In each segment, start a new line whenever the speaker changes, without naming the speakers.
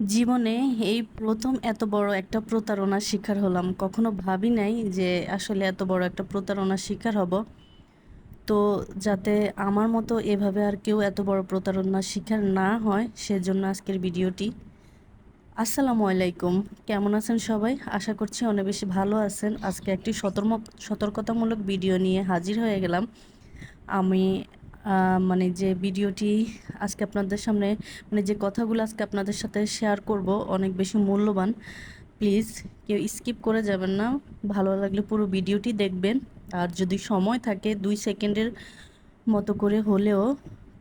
জীবনে এই প্রথম এত বড় একটা প্রতারণার শিকার হলাম। কখনো ভাবি নাই যে আসলে এত বড় একটা প্রতারণার শিকার হব। তো যাতে আমার মতো এভাবে আর কেউ এত বড় প্রতারণার শিকার না হয়, সেজন্য আজকের ভিডিওটি। আসসালামু আলাইকুম। কেমন আছেন সবাই? আশা করছি অনেক বেশি ভালো আছেন। আজকে একটি সতর্ক সতর্কতামূলক ভিডিও নিয়ে হাজির হয়ে গেলাম। আমি মানে যে ভিডিওটি আজকে আপনাদের সামনে মানে যে কথাগুলো আজকে আপনাদের সাথে শেয়ার করব, অনেক বেশি মূল্যবান। প্লিজ কেউ স্কিপ করে যাবেন না। ভালো লাগলে পুরো ভিডিওটি দেখবেন। আর যদি সময় থাকে দুই সেকেন্ডের মতো করে হলেও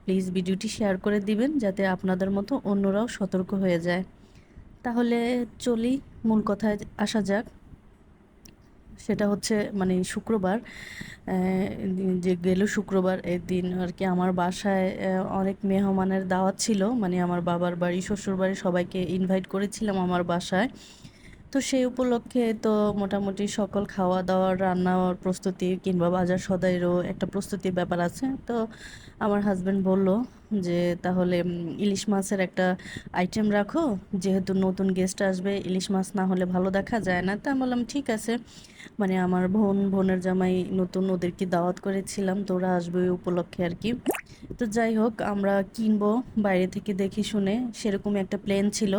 প্লিজ ভিডিওটি শেয়ার করে দিবেন, যাতে আপনাদের মতো অন্যরাও সতর্ক হয়ে যায়। তাহলে চলি, মূল কথায় আসা যাক। সেটা হচ্ছে মানে শুক্রবার যে গেল শুক্রবার এর দিন আর কি আমার বাসায় অনেক মেহমানের দাওয়াত ছিল। মানে আমার বাবার বাড়ি শ্বশুর বাড়ি সবাইকে ইনভাইট করেছিলাম আমার বাসায়। তো সেই উপলক্ষে তো মোটামুটি সকল খাওয়া দাওয়ার রান্নার প্রস্তুতি কিংবা বাজার সদাইয়েরও একটা প্রস্তুতির ব্যাপার আছে। তো আমার হাজব্যান্ড বলল যে, তাহলে ইলিশ মাছের একটা আইটেম রাখো। যেহেতু নতুন গেস্ট আসবে, ইলিশ মাছ না হলে ভালো দেখা যায় না। তা বললাম, ঠিক আছে। মানে আমার বোন, বোনের জামাই নতুন ওদেরকে দাওয়াত করেছিলাম, তো ওরা আসবে ওই উপলক্ষে আর কি। তো যাই হোক, আমরা কিনবো, বাইরে থেকে দেখি শুনে সেরকম একটা প্ল্যান ছিল।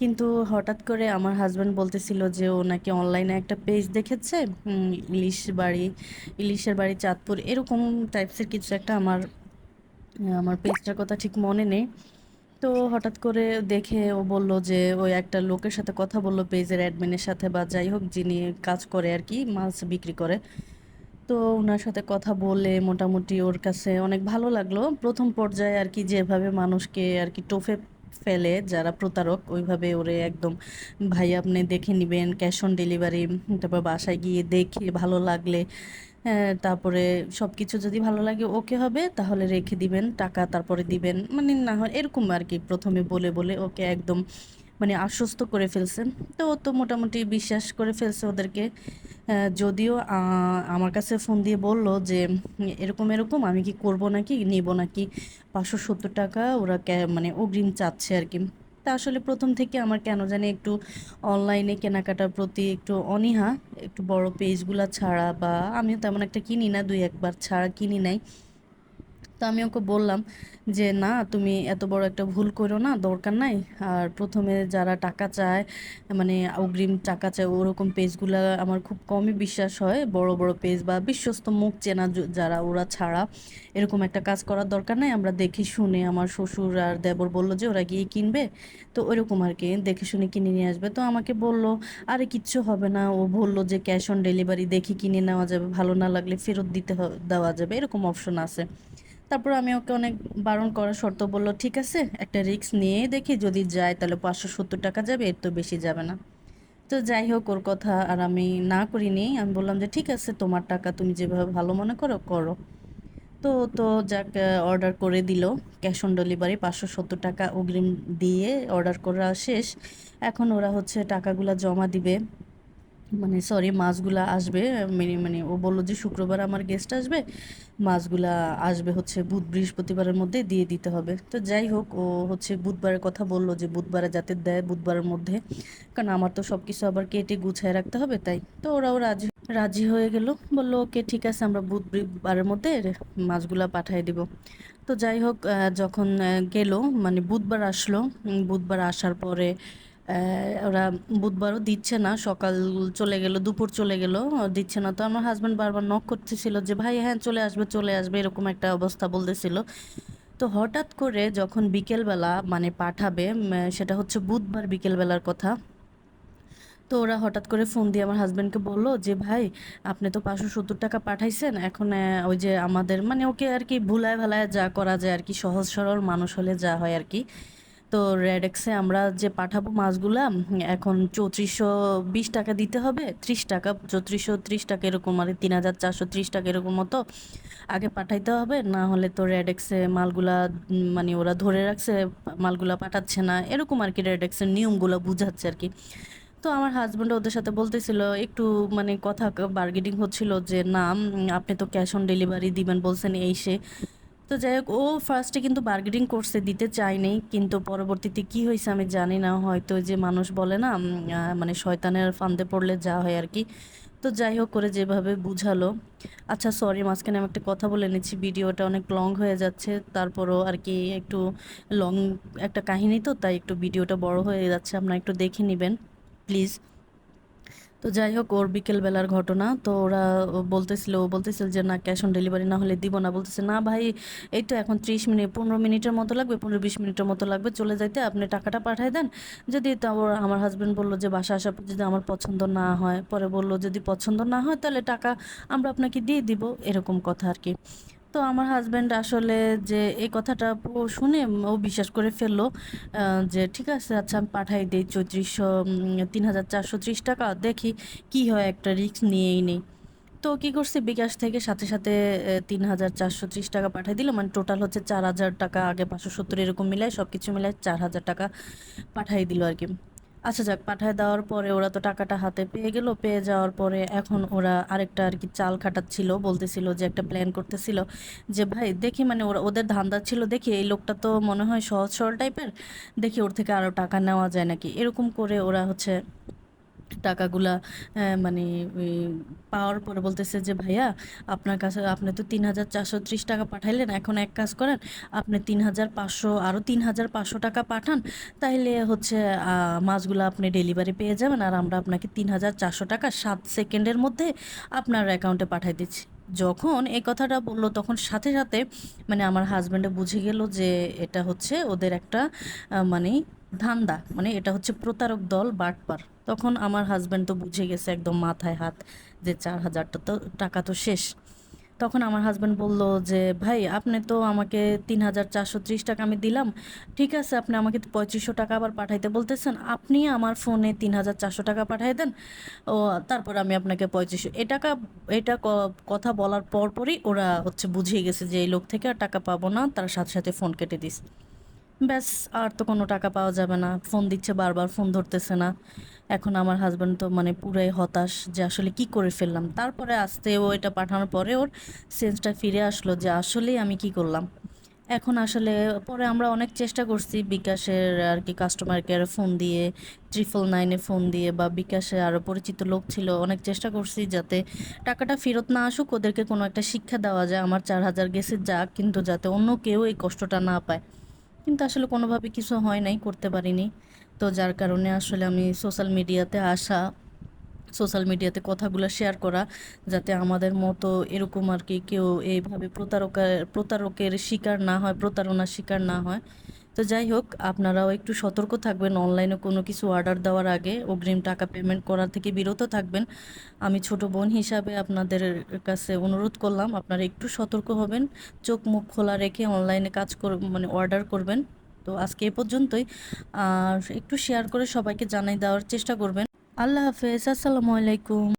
কিন্তু হঠাৎ করে আমার হাজব্যান্ড বলতেছিল যে ও নাকি অনলাইনে একটা পেজ দেখেছে ইলিশ বাড়ি, ইলিশের বাড়ি চাঁদপুর, এরকম টাইপসের কিছু একটা আমার আমার পেজটার কথা ঠিক মনে নেই। তো হঠাৎ করে দেখে ও বলল যে ওই একটা লোকের সাথে কথা বলল পেজের অ্যাডমিনের সাথে বা যাই হোক যিনি কাজ করে আর কি মাছ বিক্রি করে। তো ওনার সাথে কথা বলে মোটামুটি ওর কাছে অনেক ভালো লাগল। প্রথম পর্যায়ে আর কি যেভাবে মানুষকে আর কি টোফে ফেলে যারা প্রতারক ওইভাবে ওরে একদম ভাই আপনি দেখে নেবেন ক্যাশ অন ডেলিভারি তারপর বাসায় গিয়ে দেখে ভালো লাগলে হ্যাঁ, তারপরে সব কিছু যদি ভালো লাগে ওকে হবে তাহলে রেখে দিবেন টাকা তারপরে দিবেন। মানে না হয় এরকম আর কি প্রথমে বলে বলে ওকে একদম মানে আশ্বস্ত করে ফেলছেন। তো ও তো মোটামুটি বিশ্বাস করে ফেলছে ওদেরকে। যদিও আমার কাছে ফোন দিয়ে বলল যে, এরকম এরকম, আমি কি করব নাকি? নিব নাকি? পাঁচশো সত্তর টাকা ওরা মানে অগ্রিম চাচ্ছে আর কি। তা আসলে প্রথম থেকে আমার কেন জানি একটু অনলাইনে কেনাকাটার প্রতি একটু অনীহা, একটু বড় পেজগুলা ছাড়া বা আমিও তেমন একটা কিনি না, দুই একবার ছাড়া কিনি নাই। তো আমি ওকে বললাম যে, না, তুমি এত বড় একটা ভুল করো না, দরকার নাই। আর প্রথমে যারা টাকা চায় মানে অগ্রিম টাকা চায়, ওরকম পেজগুলো আমার খুব কমই বিশ্বাস হয়। বড় বড় পেজ বা বিশ্বস্ত মুখ চেনা যারা, ওরা ছাড়া এরকম একটা কাজ করার দরকার নাই। আমরা দেখে শুনে আমার শ্বশুর আর দেবর বলল যে, ওরা গিয়ে কিনবে? তো ওইরকম আর কি, দেখে শুনে কিনে নিয়ে আসবে। তো আমাকে বলল, আরে, কিচ্ছু হবে না। ও বলল যে, ক্যাশ অন ডেলিভারি দেখে কিনে নেওয়া যাবে, ভালো না লাগলে ফেরত দিতে দেওয়া যাবে। এরকম অপশন আছে। তারপর আমি ওকে অনেক বারণ করার শর্ত বলল, ঠিক আছে, একটা রিস্ক নিয়ে দেখি, যদি যায় তাহলে পাঁচশো সত্তর টাকা যাবে, এর তো বেশি যাবে না। তো যাই হোক ওর কথা আর আমি না করিনি, আমি বললাম যে, ঠিক আছে, তোমার টাকা তুমি যেভাবে ভালো মনে করো করো। তো তো যাক অর্ডার করে দিল ক্যাশ অন ডেলিভারি পাঁচশো সত্তর টাকা অগ্রিম দিয়ে অর্ডার করা শেষ। এখন ওরা হচ্ছে টাকাগুলো জমা দিবে। মানে সরি মাছগুলা আসবে মানে মানে ও বলল যে শুক্রবার আমার গেস্ট আসবে, মাছগুলা আসবে হচ্ছে বুধ, বৃহস্পতিবারের মধ্যে দিয়ে দিতে হবে। তো যাই হোক, ও হচ্ছে বুধবারের কথা বলল যে বুধবারে যাতে দেয় বুধবারের মধ্যে, কারণ আমার তো সব কিছু আবার কেটে গুছায় রাখতে হবে, তাই। তো ওরাও রাজি রাজি হয়ে গেল, বলল, ওকে, ঠিক আছে, আমরা বুধবারের মধ্যে মাছগুলা পাঠিয়ে দিব। তো যাই হোক যখন গেল মানে বুধবার আসলো বুধবার আসার পরে ওরা বুধবারও দিচ্ছে না, সকাল চলে গেল, দুপুর চলে গেল, দিচ্ছে না। তো আমার হাজব্যান্ড বারবার নক করতেছিল যে, ভাই হ্যাঁ চলে আসবে চলে আসবে, এরকম একটা অবস্থা বলতেছিল। তো হঠাৎ করে যখন বিকেলবেলা মানে পাঠাবে সেটা হচ্ছে বুধবার বিকেলবেলার কথা, তো ওরা হঠাৎ করে ফোন দিয়ে আমার হাজব্যান্ডকে বলল যে, ভাই, আপনি তো পাঁচশো সত্তর টাকা পাঠাইছেন, এখন ওই যে আমাদের মানে ওকে আর কি ভুলায় ভালায় যা করা যায় আর কি, সহজ সরল মানুষ হলে যা হয় আর কি। তো রেডেক্সে আমরা যে পাঠাবো মাছগুলা এখন চৌত্রিশশো বিশ টাকা দিতে হবে, ত্রিশ টাকা, চৌত্রিশশো ত্রিশ টাকা এরকম আর তিন হাজার চারশো ত্রিশ টাকা এরকম মতো আগে পাঠাইতে হবে, না হলে তো রেডেক্সে মালগুলা মানে ওরা ধরে রাখছে, মালগুলা পাঠাচ্ছে না, এরকম আর কি রেডেক্সের নিয়মগুলো বুঝাচ্ছে আর কি তো আমার হাজব্যান্ড ওদের সাথে বলতেছিল, একটু মানে কথা বার্গেনিং হচ্ছিল যে, না আপনি তো ক্যাশ অন ডেলিভারি দিবেন বলছেন, এই সে। তো যাই হোক, ও ফার্স্টে কিন্তু বার্গেনিং করছে দিতে চায়নি, কিন্তু পরবর্তীতে কি হয়েছে আমি জানি না, হয়তো যে মানুষ বলে না মানে শয়তানের ফান্দে পড়লে যা হয় আর কি। তো যাই হোক করে যেভাবে বুঝালো। আচ্ছা সরি মাঝখানে আমি একটা কথা বলে নিচ্ছি, ভিডিওটা অনেক লং হয়ে যাচ্ছে, তারপরও আর কি একটু লং একটা কাহিনী তো, তাই একটু ভিডিওটা বড় হয়ে যাচ্ছে, আপনারা একটু দেখে নেবেন প্লিজ তো যাই হোক, ওর বিকেলবেলার ঘটনা, তো ওরা বলতেছিল, ও বলতেছিল যে, না ক্যাশ অন ডেলিভারি না হলে দিব না। বলতেছে, না ভাই, এই তো এখন ত্রিশ মিনিট, পনেরো মিনিটের মতো লাগবে, পনেরো বিশ মিনিটের মতো লাগবে। চলে যাইতে আপনি টাকাটা পাঠিয়ে দেন। যদি তারপর আমার হাজব্যান্ড বলল যে, বাসা পর যদি আমার পছন্দ না হয়, পরে বলল, যদি পছন্দ না হয়, তাহলে টাকা আমরা আপনাকে দিয়ে দিব। এরকম কথা আর কি। তো আমার হাজব্যান্ড আসলে যে এই কথাটা শুনে ও বিশ্বাস করে ফেলল যে ঠিক আছে আচ্ছা আমি পাঠাই দিই চৌত্রিশশো তিন হাজার চারশো ত্রিশ টাকা, দেখি কি হয় একটা রিস্ক নিয়েই নেই। তো কী করছে, বিকাশ থেকে সাথে সাথে তিন হাজার চারশো ত্রিশ টাকা পাঠিয়ে দিল মানে টোটাল হচ্ছে চার হাজার টাকা, আগে পাঁচশো সত্তর এরকম মিলায় সব কিছু মিলায় চার হাজার টাকা পাঠিয়ে দিল আর কি। আচ্ছা যাক, পাঠায় দেওয়ার পরে ওরা তো টাকাটা হাতে পেয়ে গেল। পেয়ে যাওয়ার পরে এখন ওরা আরেকটা আর কি চাল খাটাচ্ছিল, বলতেছিল যে একটা প্ল্যান করতেছিল যে, ভাই, দেখি মানে ওরা, ওদের ধান্দা ছিল দেখি এই লোকটা তো মনে হয় সহজ সরল টাইপের দেখি ওর থেকে আরও টাকা নেওয়া যায় নাকি? এরকম করে ওরা হচ্ছে টাকাগুলা মানে পাওয়ার পরে বলতেছে যে, ভাইয়া, আপনার কাছে, আপনি তো তিন হাজার চারশো ত্রিশ টাকা পাঠাইলেন, এখন এক কাজ করেন, আপনি তিন হাজার পাঁচশো আরও তিন হাজার পাঁচশো টাকা পাঠান তাহলে হচ্ছে মাছগুলো আপনি ডেলিভারি পেয়ে যাবেন, আর আমরা আপনাকে তিন হাজার চারশো টাকা সাত সেকেন্ডের মধ্যে আপনার অ্যাকাউন্টে পাঠিয়ে দিচ্ছি। যখন এই কথাটা বলল, তখন সাথে সাথে মানে আমার হাজব্যান্ডে বুঝে গেল যে, এটা হচ্ছে ওদের একটা মানে ধান্দা মানে এটা হচ্ছে প্রতারক দল বাটপার। তখন আমার হাজব্যান্ড তো বুঝে গেছে একদম মাথায় হাত যে চার হাজারটা তো, টাকা তো শেষ। তখন আমার হাজব্যান্ড বলল যে, ভাই, আপনি তো আমাকে তিন হাজার চারশো ত্রিশ টাকা আমি দিলাম। ঠিক আছে, আপনি আমাকে পঁয়ত্রিশশো টাকা আবার পাঠাইতে বলতেছেন। আপনি আমার ফোনে তিন হাজার চারশো টাকা পাঠাই দেন। ও, তারপর আমি আপনাকে পঁয়ত্রিশশো এ টাকা, এটা কথা বলার পরপরই ওরা হচ্ছে বুঝিয়ে গেছে যে, এই লোক থেকে আর টাকা পাবো না, তার সাথে সাথে ফোন কেটে দিস। ব্যাস, আর তো কোনো টাকা পাওয়া যাবে না। ফোন দিচ্ছে, বারবার ফোন ধরতেছে না। এখন আমার হাজব্যান্ড তো মানে পুরাই হতাশ যে আসলে কি করে ফেললাম। তারপরে আসতে ও এটা পাঠানোর পরে ওর সেন্সটা ফিরে আসলো যে আসলেই আমি কি করলাম। এখন আসলে পরে আমরা অনেক চেষ্টা করছি বিকাশের আর কি কাস্টমার কেয়ারে ফোন দিয়ে ট্রিপল নাইনে ফোন দিয়ে বা বিকাশে আরও পরিচিত লোক ছিল, অনেক চেষ্টা করছি যাতে টাকাটা ফেরত না আসুক, ওদেরকে কোনো একটা শিক্ষা দেওয়া যায়। আমার চার হাজার গেছে যাক, কিন্তু যাতে অন্য কেউ এই কষ্টটা না পায়। কিন্তু আসলে কোনোভাবে কিছু হয় নাই, করতে পারিনি। তো যার কারণে আসলে আমি সোশ্যাল মিডিয়াতে আসা সোশ্যাল মিডিয়াতে কথাগুলো শেয়ার করা, যাতে আমাদের মতো এরকম আর কি কেউ এইভাবে প্রতারকের প্রতারকের শিকার না হয়, প্রতারণার শিকার না হয়। তো যাই হোক, আপনারাও একটু সতর্ক থাকবেন। অনলাইনে কোনো কিছু অর্ডার দেওয়ার আগে অগ্রিম টাকা পেমেন্ট করা থেকে বিরত থাকবেন। আমি ছোট বোন হিসাবে আপনাদের কাছে অনুরোধ করলাম, আপনারা একটু সতর্ক হবেন, চোখ মুখ খোলা রেখে অনলাইনে কাজ কর মানে অর্ডার করবেন। তো আজকে এ পর্যন্তই। আর একটু শেয়ার করে সবাইকে জানাই দেওয়ার চেষ্টা করবেন। আল্লাহ হাফেজ, আসসালামু আলাইকুম।